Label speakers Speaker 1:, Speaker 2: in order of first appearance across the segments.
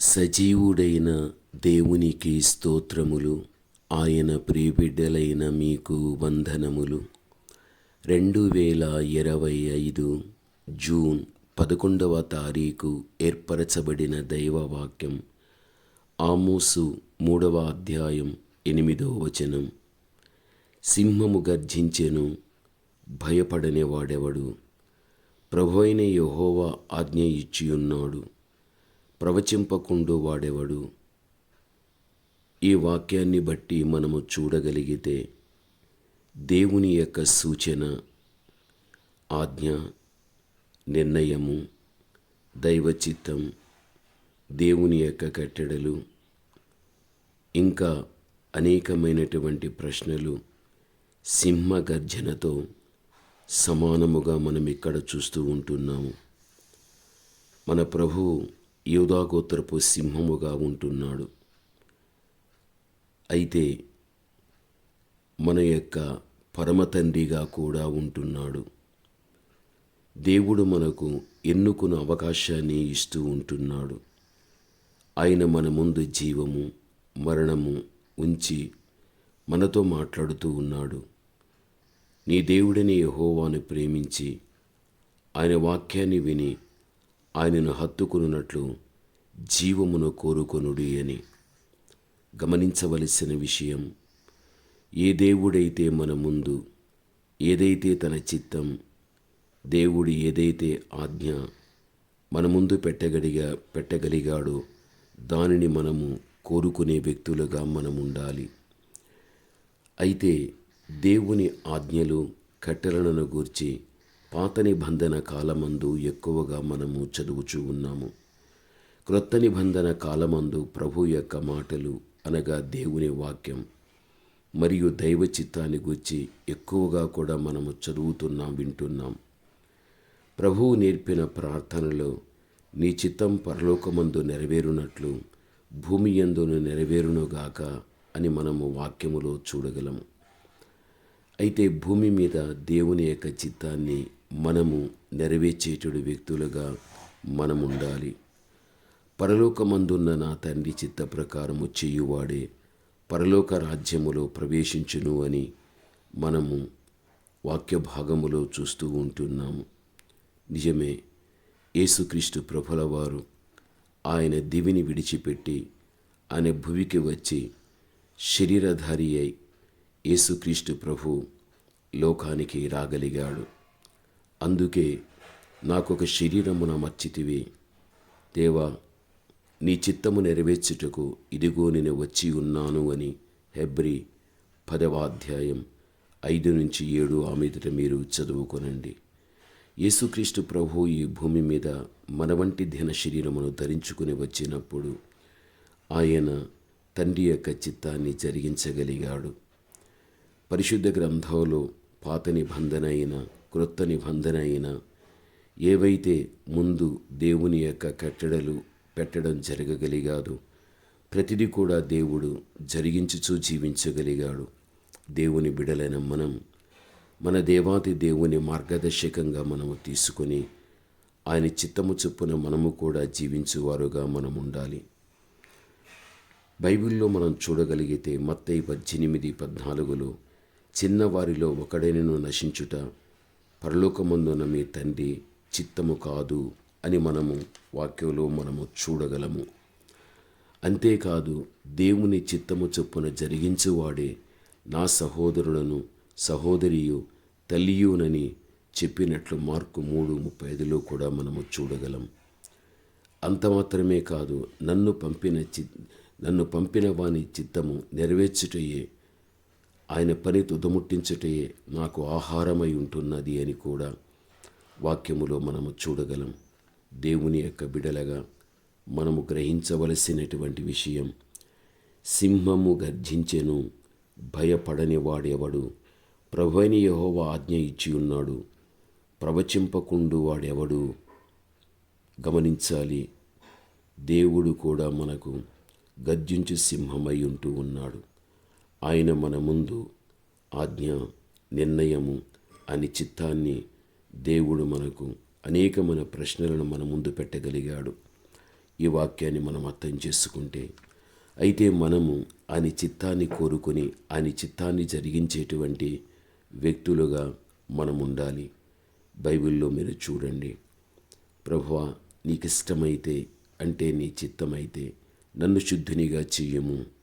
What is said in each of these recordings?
Speaker 1: సజీవుడైన దేవునికి స్తోత్రములు ఆయన ప్రియబిడ్డలైన మీకు వందనములు. రెండు వేల ఇరవై ఐదు జూన్ పదకొండవ తారీఖు ఏర్పరచబడిన దైవవాక్యం ఆమోసు మూడవ అధ్యాయం ఎనిమిదవ వచనం. సింహము గర్జించెను భయపడనేవాడెవడు? ప్రభు అయిన యహోవా ఆజ్ఞ ఇచ్చి ఉన్నాడు ప్రవచింపకుండు వాడెవడు? ఈ వాక్యాన్ని బట్టి మనము చూడగలిగితే దేవుని యొక్క సూచన ఆజ్ఞ నిర్ణయము దైవచిత్తం దేవుని యొక్క కట్టడలు ఇంకా అనేకమైనటువంటి ప్రశ్నలు సింహ గర్జనతో సమానముగా మనం ఇక్కడ చూస్తూ ఉంటున్నాము. మన ప్రభువు యూదాగోత్రపు సింహముగా ఉంటున్నాడు. అయితే మన యొక్క పరమతండ్రిగా కూడా ఉంటున్నాడు. దేవుడు మనకు ఎన్నుకున్న అవకాశాన్ని ఇస్తూ ఉంటున్నాడు. ఆయన మన ముందు జీవము మరణము ఉంచి మనతో మాట్లాడుతూ ఉన్నాడు. నీ దేవుడిని యహోవాను ప్రేమించి ఆయన వాక్యాన్ని విని ఆయనను హత్తుకునున్నట్లు జీవమును కోరుకొనుడి అని. గమనించవలసిన విషయం ఏ దేవుడైతే మన ముందు ఏదైతే తన చిత్తం దేవుడు ఏదైతే ఆజ్ఞ మన ముందు పెట్టగలిగా పెట్టగలిగాడో దానిని మనము కోరుకునే వ్యక్తులుగా మనం ఉండాలి అయితే దేవుని ఆజ్ఞలు కట్టెలను గూర్చి పాత నిబంధన కాలమందు ఎక్కువగా మనము చదువుచూ ఉన్నాము. క్రొత్త నిబంధన కాలమందు ప్రభు యొక్క మాటలు అనగా దేవుని వాక్యం. మరియు దైవ చిత్తాన్ని గురించి ఎక్కువగా కూడా మనము చదువుతున్నాం వింటున్నాం. ప్రభువు నేర్పిన ప్రార్థనలో నీ చిత్తం పరలోకమందు నెరవేరునట్లు భూమి ఎందును నెరవేరునుగాక అని మనము వాక్యములో చూడగలము అయితే భూమి మీద దేవుని యొక్క చిత్తాన్ని మనము నెరవేర్చేటుడు వ్యక్తులుగా మనం ఉండాలి పరలోకమందున్న నా తండ్రి చిత్త ప్రకారము చేయువాడే పరలోక రాజ్యములో ప్రవేశించును అని మనము వాక్య భాగములో చూస్తూ ఉంటున్నాము. నిజమే యేసుక్రీస్తు ప్రభుల వారు ఆయన దివిని విడిచిపెట్టి ఆయన భువికి వచ్చి శరీరధారి అయి యేసుక్రీస్తు ప్రభు లోకానికి రాగలిగాడు. అందుకే నాకొక శరీరమున మర్చితివి దేవా నీ చిత్తము నెరవేర్చుటకు ఇదిగో నేను వచ్చి ఉన్నాను అని హెబ్రి పదవ అధ్యాయం ఐదు నుంచి ఏడు ఆ మీదట మీరు చదువుకొనండి. యేసుక్రీస్తు ప్రభు ఈ భూమి మీద మన వంటి దిన శరీరమును ధరించుకుని వచ్చినప్పుడు ఆయన తండ్రి యొక్క చిత్తాన్ని జరిగించగలిగాడు. పరిశుద్ధ గ్రంథంలో పాత నిబంధన అయిన క్రొత్త నిబంధన అయిన ఏవైతే ముందు దేవుని యొక్క కట్టడలు పెట్టడం జరగగలిగాదు ప్రతిదీ కూడా దేవుడు జరిగించుచూ జీవించగలిగాడు. దేవుని బిడలైన మనం మన దేవాతి దేవుని మార్గదర్శకంగా మనము తీసుకొని ఆయన చిత్తము చొప్పున మనము కూడా జీవించువారుగా మనం ఉండాలి బైబిల్లో మనం చూడగలిగితే మత్తయి పద్దెనిమిది పద్నాలుగులో చిన్నవారిలో ఒకడైనను నశించుట పరలోకమందున మీ తండ్రి చిత్తము కాదు అని మనము వాక్యంలో మనము చూడగలము. అంతేకాదు దేవుని చిత్తము చొప్పున జరిగించువాడే నా సహోదరులను సహోదరియు తల్లియునని చెప్పినట్లు మార్కు మూడు ముప్పై ఐదులో కూడా మనము చూడగలం. అంత మాత్రమే కాదు నన్ను పంపిన చి నన్ను పంపిన వాని చిత్తము నెరవేర్చుటయే ఆయన పని తుదముట్టించుటయే నాకు ఆహారమై ఉంటున్నది అని కూడా వాక్యములో మనము చూడగలం. దేవుని యొక్క బిడలగా మనము గ్రహించవలసినటువంటి విషయం సింహము గర్జించెను భయపడని వాడెవడు? ప్రభుని యహోవ ఆజ్ఞ ఇచ్చి ఉన్నాడు. ప్రవచింపకుండు వాడెవడు? గమనించాలి. దేవుడు కూడా మనకు గర్జించు సింహమై ఉంటూ ఉన్నాడు. ఆయన మన ముందు ఆజ్ఞ నిర్ణయము అని చిత్తాన్ని దేవుడు మనకు అనేకమైన ప్రశ్నలను మన ముందు పెట్టగలిగాడు. ఈ వాక్యాన్ని మనం అర్థం చేసుకుంటే అయితే మనము ఆయన చిత్తాన్ని కోరుకొని ఆయన చిత్తాన్ని జరిగించేటువంటి వ్యక్తులుగా మనం ఉండాలి బైబిల్లో మీరు చూడండి. ప్రభువా నీకు ఇష్టమైతే అంటే నీ చిత్తమైతే నన్ను శుద్ధునిగా చెయ్యము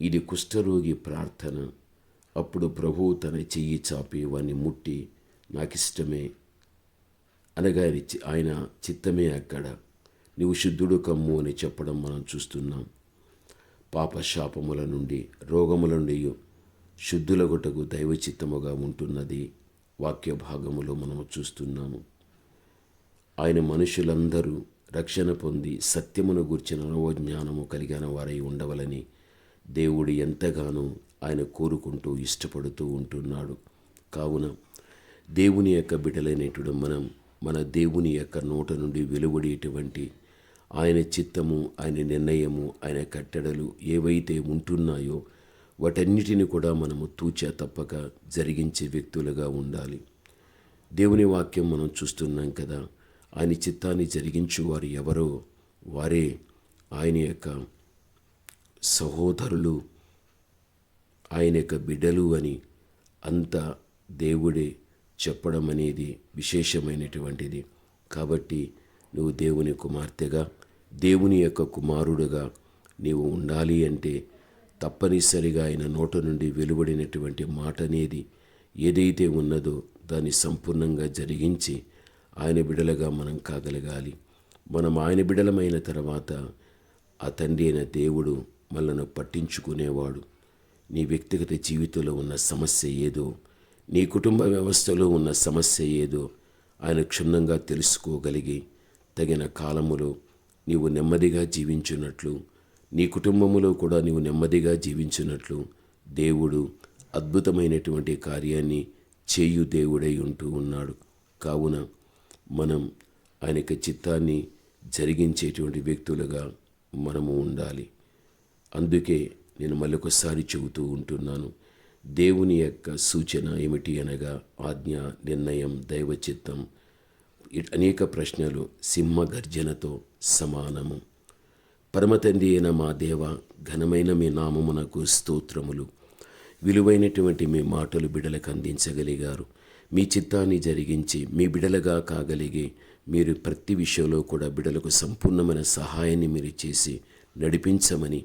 Speaker 1: ఇది కుష్ఠరోగి ప్రార్థన. అప్పుడు ప్రభువు తన చెయ్యి చాపి వాణ్ణి ముట్టి నాకిష్టమే అనగా ఆయన చిత్తమే అక్కడ. నీవు శుద్ధుడు కమ్ము అని చెప్పడం మనం చూస్తున్నాం. పాప శాపముల నుండి రోగముల నుండి శుద్ధులగుటకు దైవ చిత్తముగా ఉంటున్నది వాక్య భాగములో మనము చూస్తున్నాము. ఆయన మనుషులందరూ రక్షణ పొంది సత్యమును గూర్చిన జ్ఞానము కలిగిన వారై ఉండవలని దేవుడు ఎంతగానో ఆయన కోరుకుంటూ ఇష్టపడుతూ ఉంటున్నాడు. కావున దేవుని యొక్క బిడ్డలైనటువంటి మనం మన దేవుని యొక్క నోట నుండి వెలువడేటువంటి ఆయన చిత్తము ఆయన నిర్ణయము ఆయన కట్టడలు ఏవైతే ఉంటున్నాయో వాటన్నిటిని కూడా మనము తూచా తప్పక జరిగించే వ్యక్తులుగా ఉండాలి. దేవుని వాక్యం మనం చూస్తున్నాం కదా ఆయన చిత్తాన్ని జరిగించు వారు ఎవరో వారే ఆయన యొక్క సహోదరులు ఆయన యొక్క బిడ్డలు అని అంత దేవుడే చెప్పడం అనేది విశేషమైనటువంటిది. కాబట్టి నువ్వు దేవుని కుమార్తెగా దేవుని యొక్క కుమారుడుగా నీవు ఉండాలి అంటే తప్పనిసరిగా ఆయన నోట నుండి వెలువడినటువంటి మాట అనేది ఏదైతే ఉన్నదో దాన్ని సంపూర్ణంగా జరిగించి ఆయన బిడలగా మనం కాగలగాలి. మనం ఆయన బిడలమైన తర్వాత ఆ తండ్రి అయిన దేవుడు మనను పట్టించుకునేవాడు. నీ వ్యక్తిగత జీవితంలో ఉన్న సమస్య ఏదో నీ కుటుంబ వ్యవస్థలో ఉన్న సమస్య ఏదో ఆయన క్షుణ్ణంగా తెలుసుకోగలిగి తగిన కాలములో నీవు నెమ్మదిగా జీవించున్నట్లు నీ కుటుంబములో కూడా నీవు నెమ్మదిగా జీవించినట్లు దేవుడు అద్భుతమైనటువంటి కార్యాన్ని చేయు దేవుడై ఉంటూ ఉన్నాడు. కావున మనం ఆయన చిత్తాన్ని జరిగించేటువంటి వ్యక్తులుగా మనము ఉండాలి. అందుకే నేను మళ్ళొకసారి చెబుతూ ఉంటున్నాను. దేవుని యొక్క సూచన ఏమిటి అనగా ఆజ్ఞ నిర్ణయం దైవ చిత్తం ఇ- అనేక ప్రశ్నలు సింహ గర్జనతో సమానము. పరమతండ్రి అయిన మా దేవ ఘనమైన మీ నామమునకు స్తోత్రములు. విలువైనటువంటి మీ మాటలు బిడలకు అందించగలిగారు. మీ చిత్తాన్ని జరిగించి మీ బిడలగా కాగలిగి మీరు ప్రతి విషయంలో కూడా బిడలకు సంపూర్ణమైన సహాయాన్ని మీరు చేసి నడిపించమని